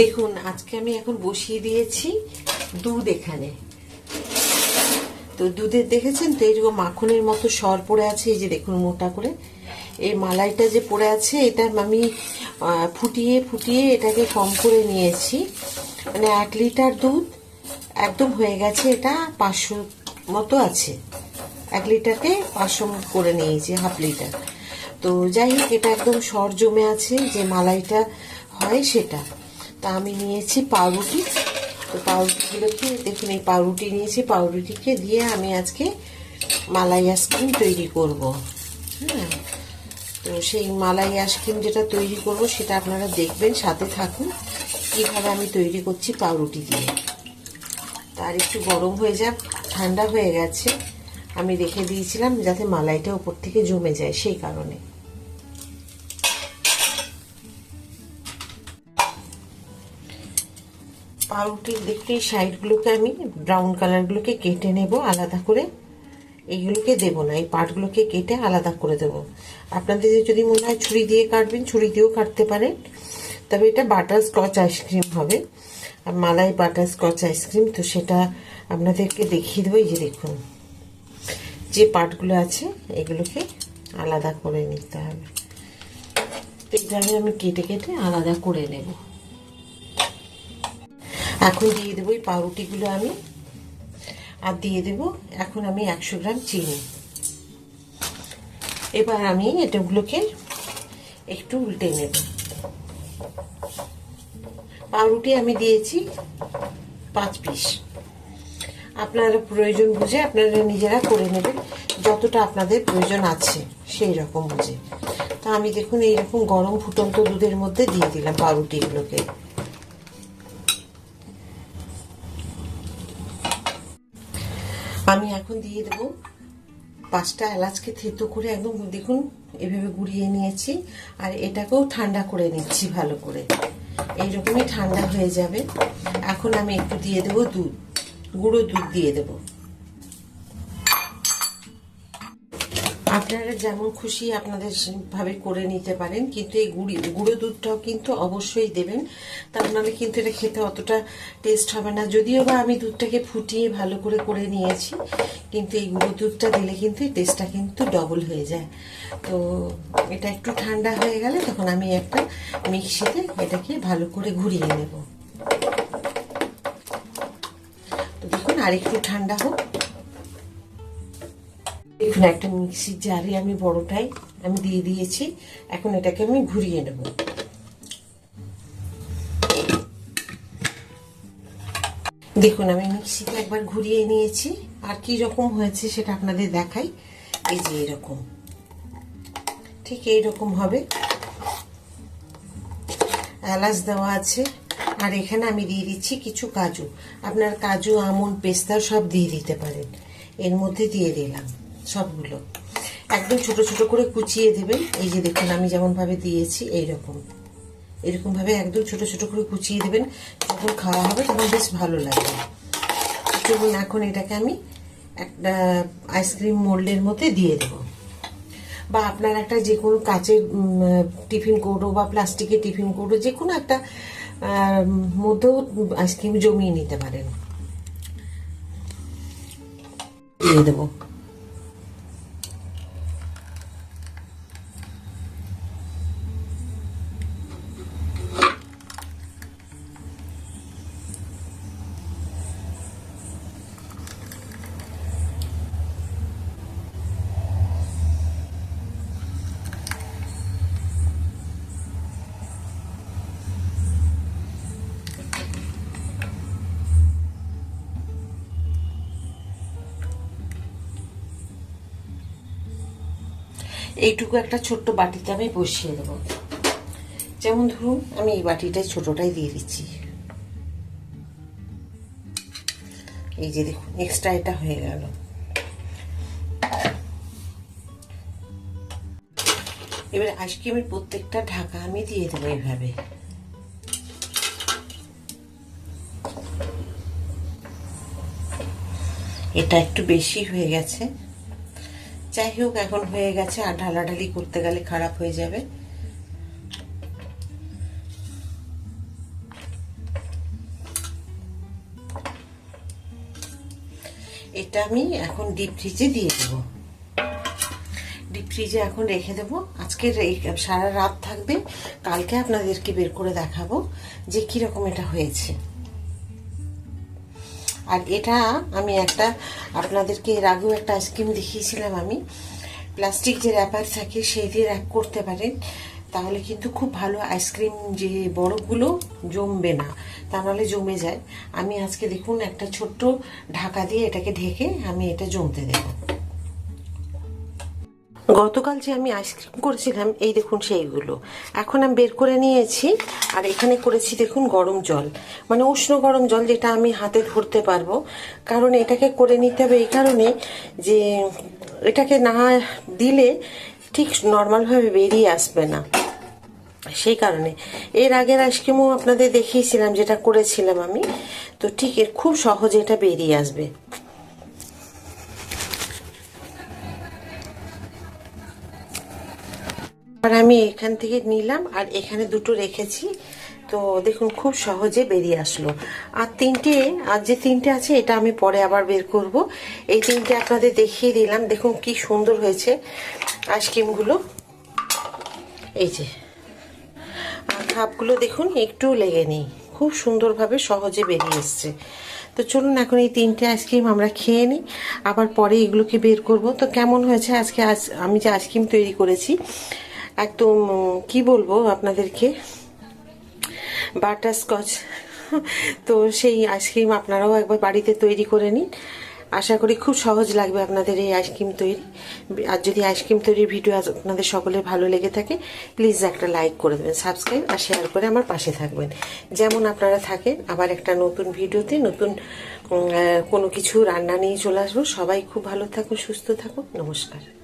দেখুন, আজকে আমি এখন বসিয়ে দিয়েছি দুধ এখানে। তো দুধের দেখেছেন তো এইরকম মাখনের মতো সর পড়ে আছে, এই যে দেখুন মোটা করে। এই মালাইটা যে পড়ে আছে, এটা আমি ফুটিয়ে ফুটিয়ে এটাকে কম করে নিয়েছি। মানে এক লিটার দুধ একদম হয়ে গেছে, এটা পাঁচশো মতো আছে। এক লিটারকে পাঁচশো করে নিয়েছি, হাফ লিটার। তো যাই হোক, এটা একদম সর জমে আছে, যে মালাইটা হয় সেটা। তা আমি নিয়েছি পাউরুটি। তো পাউরুটিগুলোকে দেখুন, এই পাউরুটি নিয়েছি, পাউরুটিকে দিয়ে আমি আজকে মালাই আইসক্রিম তৈরি করব। হ্যাঁ তো সেই মালাই আইসক্রিম যেটা তৈরি করব, সেটা আপনারা দেখবেন, সাথে থাকুন, কীভাবে আমি তৈরি করছি পাউরুটি দিয়ে। তার একটু গরম হয়ে যাক, ঠান্ডা হয়ে গেছে। আমি রেখে দিয়েছিলাম যাতে মালাইটা উপর থেকে জমে যায়, সেই কারণে। পাউরুটির দেখতে সাইডগুলোকে আমি ব্রাউন কালারগুলোকে কেটে নেব আলাদা করে। এইগুলোকে দেবো না, এই পার্টগুলোকে কেটে আলাদা করে দেবো। আপনাদের যদি মনে হয় ছুরি দিয়ে কাটবেন, ছুরি দিয়েও কাটতে পারেন। তবে এটা বাটার স্কচ আইসক্রিম হবে। আর মালাই বাটার স্কচ আইসক্রিম তো সেটা আপনাদেরকে দেখিয়ে দেবো, এই যে দেখুন। যে পার্টগুলো আছে, এগুলোকে আলাদা করে নিতে হবে। তো এইভাবে আমি কেটে কেটে আলাদা করে নেব। এখন দিয়ে দেবো এই পাউরুটিগুলো আমি। আর দিয়ে দেব এখন আমি একশো গ্রাম চিনি। এবার আমি এটাগুলোকে একটু উল্টে নেব। পাউরুটি আমি দিয়েছি পাঁচ পিস। আপনারা প্রয়োজন বুঝে আপনারা নিজেরা করে নেবেন, যতটা আপনাদের প্রয়োজন আছে সেই রকম বুঝে। তা আমি দেখুন এইরকম গরম ফুটন্ত দুধের মধ্যে দিয়ে দিলাম পাউরুটিগুলোকে। আমি এখন দিয়ে দেব পাঁচটা এলাচকে থেতো করে একদম, দেখুন, এভাবে গুড়িয়ে নিয়েছি, আর এটাকেও ঠান্ডা করে নিচ্ছি ভালো করে। এইরকমই ঠান্ডা হয়ে যাবে। এখন আমি একটু দিয়ে দেব দুধ, গুঁড়ো দুধ দিয়ে দেব। আপনারা যেমন খুশি আপনাদের ভাবে করে নিতে পারেন, কিন্তু এই গুঁড়ি, গুঁড়ো দুধটাও কিন্তু অবশ্যই দেবেন। তার নাহলে কিন্তু এটা খেতে অতটা টেস্ট হবে না। যদিও বা আমি দুধটাকে ফুটিয়ে ভালো করে করে নিয়েছি, কিন্তু এই গুঁড়ো দুধটা দিলে কিন্তু টেস্টটা কিন্তু ডবল হয়ে যায়। তো এটা একটু ঠান্ডা হয়ে গেলে তখন আমি একটা মিক্সিতে এটাকে ভালো করে ঘুরিয়ে নেব। তো দেখুন আর একটু ঠান্ডা হোক। দেখুন, একটা মিক্সির জারে আমি বড়টাই আমি দিয়ে দিয়েছি। এখন এটাকে আমি ঘুরিয়ে নেব। দেখুন, আমি মিক্সিতে একবার ঘুরিয়ে নিয়েছি। আর কি রকম হয়েছে সেটা আপনাদের দেখাই। এই যে এরকম। ঠিক এইরকম হবে। এলাচ দেওয়া আছে। আর এখানে আমি দিয়ে দিচ্ছি কিছু কাজু। আপনার কাজু, আমন্ড, পেস্তা সব দিয়ে দিতে পারেন। এর মধ্যে দিয়ে দিলাম। সবগুলো একদম ছোট ছোট করে কুচিয়ে দেবেন। এই যে দেখুন, আমি যেমনভাবে দিয়েছি এইরকম। এরকমভাবে একদম ছোট ছোট করে কুচিয়ে দেবেন। যখন খাওয়া হবে তখন বেশ ভালো লাগবে। চলুন এখন এটাকে আমি একটা আইসক্রিম মোল্ডের মধ্যে দিয়ে দেবো। বা আপনার একটা যে কোনো কাচের টিফিন কৌটো বা প্লাস্টিকের টিফিন কৌটো, যে কোনো একটা মধ্যেও আইসক্রিম জমিয়ে নিতে পারেন। দিয়ে দেবো। এইটুকু একটা ছোট্ট বাটিতে আমি বসিয়ে দেবো। যেমন ধরুন, আমি এই বাটিটাই ছোটটাই দিয়ে দিচ্ছি। এই যে দেখুন এক্সট্রা এটা হয়ে গেল। এবার আইসক্রিমের প্রত্যেকটা ঢাকা আমি দিয়ে দেবো এইভাবে এটা একটু বেশি হয়ে গেছে। যাই হোক এখন হয়ে গেছে, আর ঢালাঢালি করতে গেলে খারাপ হয়ে যাবে। এটা আমি এখন ডিপ ফ্রিজে দিয়ে দেবো। ডিপ ফ্রিজে এখন রেখে দেব। আজকে সারা রাত থাকবে। কালকে আপনাদেরকে বের করে দেখাবো যে কীরকম এটা হয়েছে। আর এটা আমি একটা, আপনাদেরকে এর আগেও একটা আইসক্রিম দেখিয়েছিলাম আমি। প্লাস্টিক যে র্যাপার থাকে, সেই দিয়ে র্যাপ করতে পারেন। তাহলে কিন্তু খুব ভালো আইসক্রিম যে বরফগুলো জমবে না, তা নাহলে জমে যায়। আমি আজকে দেখুন একটা ছোট্ট ঢাকা দিয়ে এটাকে ঢেকে আমি এটা জমতে দেবো। গতকাল যে আমি আইসক্রিম করেছিলাম, এই দেখুন সেইগুলো। এখন আমি বের করে নিয়েছি, আর এখানে করেছি দেখুন গরম জল। মানে উষ্ণ গরম জল যেটা আমি হাতে ধরতে পারব। কারণ এটাকে করে নিতে হবে এই কারণে যে এটাকে না দিলে ঠিক নর্মালভাবে বেরিয়ে আসবে না। সেই কারণে। এর আগের আইসক্রিমও আপনাদের দেখিয়েছিলাম, যেটা করেছিলাম আমি। তো ঠিক এর খুব সহজে এটা বেরিয়ে আসবে। আমি এখান থেকে নিলাম আর এখানে দুটো রেখেছি। তো দেখুন, খুব সহজে বেরিয়ে আসলো। আর তিনটে, আর যে তিনটে আছে, এটা আমি পরে আবার বের করব। এই তিনটে আপনাদের দেখিয়ে দিলাম। দেখুন কি সুন্দর হয়েছে আইসক্রিমগুলো। এই যে। আর ধাপগুলো দেখুন, একটু লেগে নেই। খুব সুন্দরভাবে সহজে বেরিয়ে এসছে। তো চলুন, এখন এই তিনটে আইসক্রিম আমরা খেয়ে নিই। আবার পরে এগুলোকে বের করব। তো কেমন হয়েছে আজকে? আজ আমি যে আইসক্রিম তৈরি করেছি একদম কি বলব আপনাদেরকে? বাটারস্কচ। তো সেই আইসক্রিম আপনারাও একবার বাড়িতে তৈরি করে নিন। আশা করি খুব সহজ লাগবে আপনাদের এই আইসক্রিম তৈরি। আর যদি আইসক্রিম তৈরির ভিডিও আপনাদের সকলের ভালো লেগে থাকে, প্লিজ একটা লাইক করে দেবেন, সাবস্ক্রাইব আর শেয়ার করে আমার পাশে থাকবেন। যেমন আপনারা থাকেন, আবার একটা নতুন ভিডিওতে, নতুন কোনো কিছু রান্না নিয়ে চলে আসব। সবাই খুব ভালো থাকুন, সুস্থ থাকুন। নমস্কার।